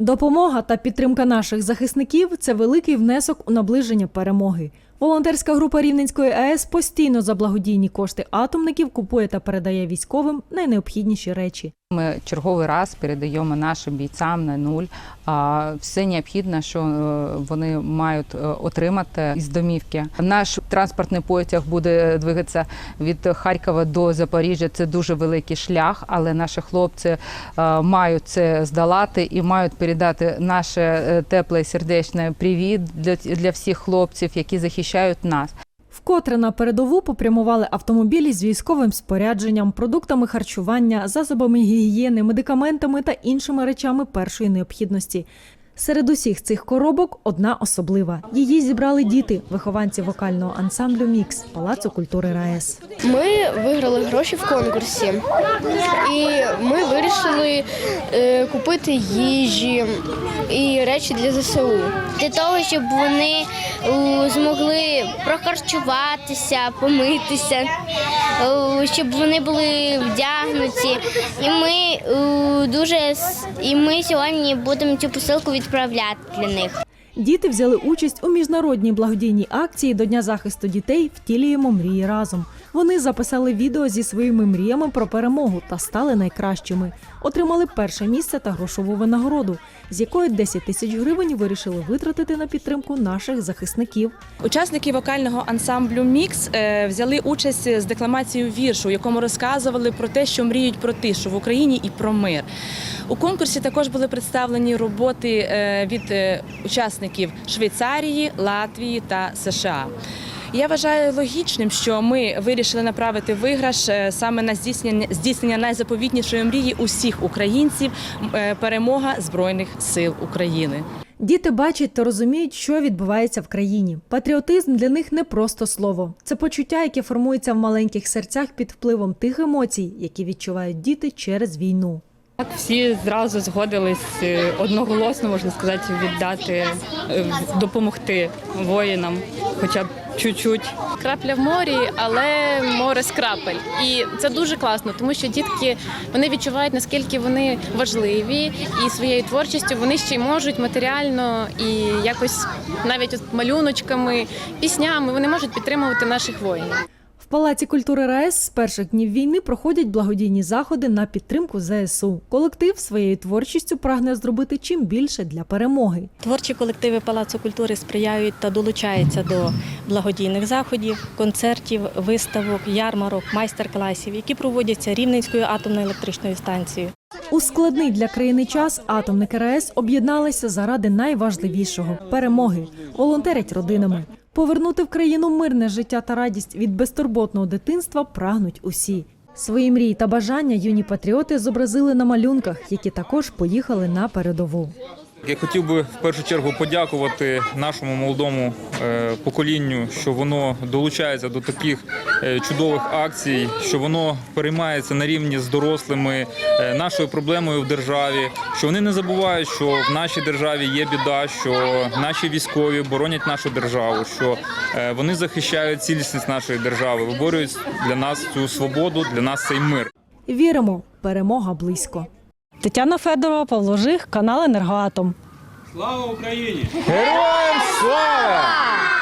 Допомога та підтримка наших захисників це великий внесок у наближення перемоги. Волонтерська група Рівненської АЕС постійно за благодійні кошти атомників купує та передає військовим найнеобхідніші речі. Ми черговий раз передаємо нашим бійцям на нуль все необхідне, що е, вони мають е, отримати із домівки. Наш транспортний потяг буде двигатися від Харкова до Запоріжжя. Це дуже великий шлях, але наші хлопці е, мають це здолати і мають передати наше е, тепле сердечне привіт для всіх хлопців, які захищають нас. Вкотре на передову попрямували автомобілі з військовим спорядженням, продуктами харчування, засобами гігієни, медикаментами та іншими речами першої необхідності. Серед усіх цих коробок одна особлива. Її зібрали діти, вихованці вокального ансамблю Мікс Палацу культури РаЕС. Ми виграли гроші в конкурсі, і ми вирішили е, купити їжі і речі для ЗСУ. для того, щоб вони е, змогли прохарчуватися, помитися, е, щоб вони були вдягнуті. І ми дуже і ми сьогодні будемо цю посилку відправляти для них. Діти взяли участь у міжнародній благодійній акції до Дня захисту дітей Втілюємо мрії разом. Вони записали відео зі своїми мріями про перемогу та стали найкращими. Отримали перше місце та грошову винагороду, з якої 10 тисяч гривень вирішили витратити на підтримку наших захисників. Учасники вокального ансамблю Мікс е, взяли участь з декламацією віршу, у якому розказували про те, що мріють про тишу в Україні і про мир. У конкурсі також були представлені роботи е, від е, учасників Швейцарії, Латвії та США. Я вважаю логічним, що ми вирішили направити виграш е, саме на здійснення здійснення найзаповітнішої мрії усіх українців е, перемога збройних сил України. Діти бачать та розуміють, що відбувається в країні. Патріотизм для них не просто слово, це почуття, яке формується в маленьких серцях під впливом тих емоцій, які відчувають діти через війну. Так, всі зразу згодились е, одноголосно, можна сказати, віддати, е, допомогти воїнам, хоча б чуть-чуть. крапля в морі, але море з крапель. І це дуже класно, тому що дітки вони відчувають наскільки вони важливі, і своєю творчістю вони ще й можуть матеріально і якось навіть малюночками, піснями вони можуть підтримувати наших воїнів. Палаці культури РаЕС з перших днів війни проходять благодійні заходи на підтримку ЗСУ. Колектив своєю творчістю прагне зробити чим більше для перемоги. Творчі колективи Палацу культури сприяють та долучаються до благодійних заходів, концертів, виставок, ярмарок, майстер-класів, які проводяться Рівненською атомною електричною станцією. У складний для країни час атомники РаЕС об'єдналися заради найважливішого перемоги, волонтерять родинами. Повернути в країну мирне життя та радість від безтурботного дитинства прагнуть усі. Свої мрії та бажання юні патріоти зобразили на малюнках, які також поїхали на передову. Я хотів би в першу чергу подякувати нашому молодому е, поколінню, що воно долучається до таких е, чудових акцій, що воно переймається на рівні з дорослими е, нашою проблемою в державі. Що вони не забувають, що в нашій державі є біда, що наші військові боронять нашу державу, що вони захищають цілісність нашої держави, виборюють для нас цю свободу, для нас цей мир. Віримо, перемога близько. Тетяна Федорова, Павло Жих, канал Енергоатом. Героям слава!